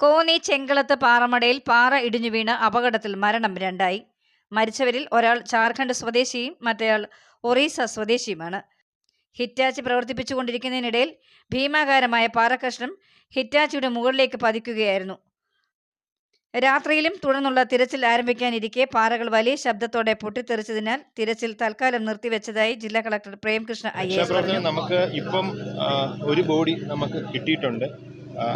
കോന്നി ചെങ്കളത്ത് പാറമടയിൽ പാറ ഇടിഞ്ഞു വീണ് അപകടത്തിൽ മരണം രണ്ടായി. മരിച്ചവരിൽ ഒരാൾ ജാർഖണ്ഡ് സ്വദേശിയും മറ്റേയാൾ ഒറീസ സ്വദേശിയുമാണ്. ഹിറ്റാച്ചി പ്രവർത്തിപ്പിച്ചുകൊണ്ടിരിക്കുന്നതിനിടയിൽ ഭീമാകാരമായ പാറക്കഷ്ണം ഹിറ്റാച്ചിയുടെ മുകളിലേക്ക് പതിക്കുകയായിരുന്നു. രാത്രിയിലും തുടർന്നുള്ള തിരച്ചിൽ ആരംഭിക്കാനിരിക്കെ പാറകൾ വലിയ ശബ്ദത്തോടെ പൊട്ടിത്തെറിച്ചതിനാൽ തിരച്ചിൽ തൽക്കാലം നിർത്തിവെച്ചതായി ജില്ലാ കളക്ടർ പ്രേംകൃഷ്ണ ഐ എസ് നമുക്ക് ഇപ്പം ഒരു ബോഡി നമുക്ക് കിട്ടിയിട്ടുണ്ട്.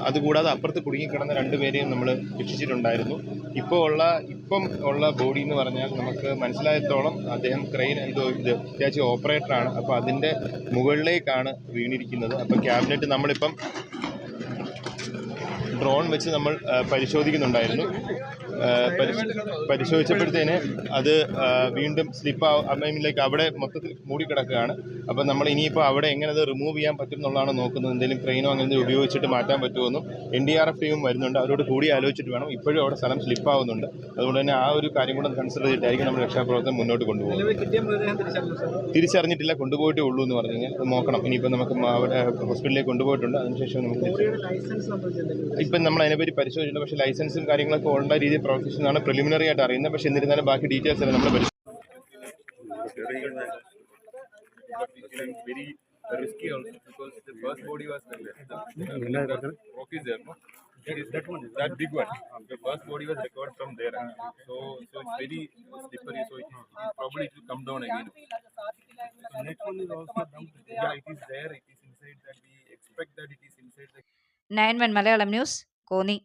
അതുകൂടാതെ അപ്പുറത്ത് കുടുങ്ങിക്കിടന്ന രണ്ടുപേരെയും നമ്മൾ രക്ഷിച്ചിട്ടുണ്ടായിരുന്നു. ഇപ്പോൾ ഉള്ള ഇപ്പം ഉള്ള ബോഡി എന്ന് പറഞ്ഞാൽ നമുക്ക് മനസ്സിലായത്തോളം അദ്ദേഹം ക്രെയിൻ എന്തോ ഇത് അത്യാവശ്യം ഓപ്പറേറ്ററാണ്. അപ്പോൾ അതിന്റെ മുകളിലേക്കാണ് വീണിരിക്കുന്നത്. അപ്പോൾ ക്യാബിനറ്റ് നമ്മളിപ്പം ഡ്രോൺ വെച്ച് നമ്മൾ പരിശോധിക്കുന്നുണ്ടായിരുന്നു. പരിശോധിച്ചപ്പോഴത്തേന് അത് വീണ്ടും സ്ലിപ്പ് ലൈക്ക് അവിടെ മൊത്തത്തിൽ മൂടിക്കിടക്കുകയാണ്. അപ്പം നമ്മൾ ഇനിയിപ്പോൾ അവിടെ എങ്ങനെ അത് റിമൂവ് ചെയ്യാൻ പറ്റും എന്നുള്ളതാണ് നോക്കുന്നത്. എന്തെങ്കിലും ക്രെയിനോ അങ്ങനെ ഉപയോഗിച്ചിട്ട് മാറ്റാൻ പറ്റുമെന്നും എൻ ഡി ആർ എഫ് ടീമും വരുന്നുണ്ട്. അവരോട് കൂടി ആലോചിച്ചിട്ട് വേണം. ഇപ്പോഴും അവിടെ സ്ഥലം സ്ലിപ്പ് ആവുന്നുണ്ട്. അതുകൊണ്ട് തന്നെ ആ ഒരു കാര്യം കൂടെ കൺസിഡർ ചെയ്തിട്ടായിരിക്കും നമ്മൾ രക്ഷാപ്രവർത്തനം മുന്നോട്ട് കൊണ്ടുപോകുന്നത്. തിരിച്ചറിഞ്ഞിട്ടില്ല. കൊണ്ടുപോയിട്ടേ ഉള്ളൂ എന്ന് പറഞ്ഞു കഴിഞ്ഞാൽ. നോക്കണം. ഇനിയിപ്പോൾ നമുക്ക് അവിടെ ഹോസ്പിറ്റലിലേക്ക് കൊണ്ടുപോയിട്ടുണ്ട്. അതിനുശേഷം നമുക്ക് ഇപ്പം നമ്മൾ അതിനെപ്പറ്റി പരിശോധിച്ചിട്ടുണ്ട് പക്ഷേ ലൈസൻസും കാര്യങ്ങളൊക്കെ ഉള്ള രീതിയിൽ പ്രവർത്തിച്ചതാണ് പ്രിലിമിനറി ആയിട്ട് അറിയുന്നത് പക്ഷേ എന്നിരുന്നാലും ബാക്കി ഡീറ്റെയിൽസ് എല്ലാം നമ്മൾ പരിശോധിക്കും risky also because the first body was the rock is there, no? That that one, that big one. The first body was recovered from there. So, so it's very slippery. So it, it probably it will come down again. So next one is also dumped. Yeah, it is there. It is inside that. We expect that it is inside the nine one Malayalam news Konni.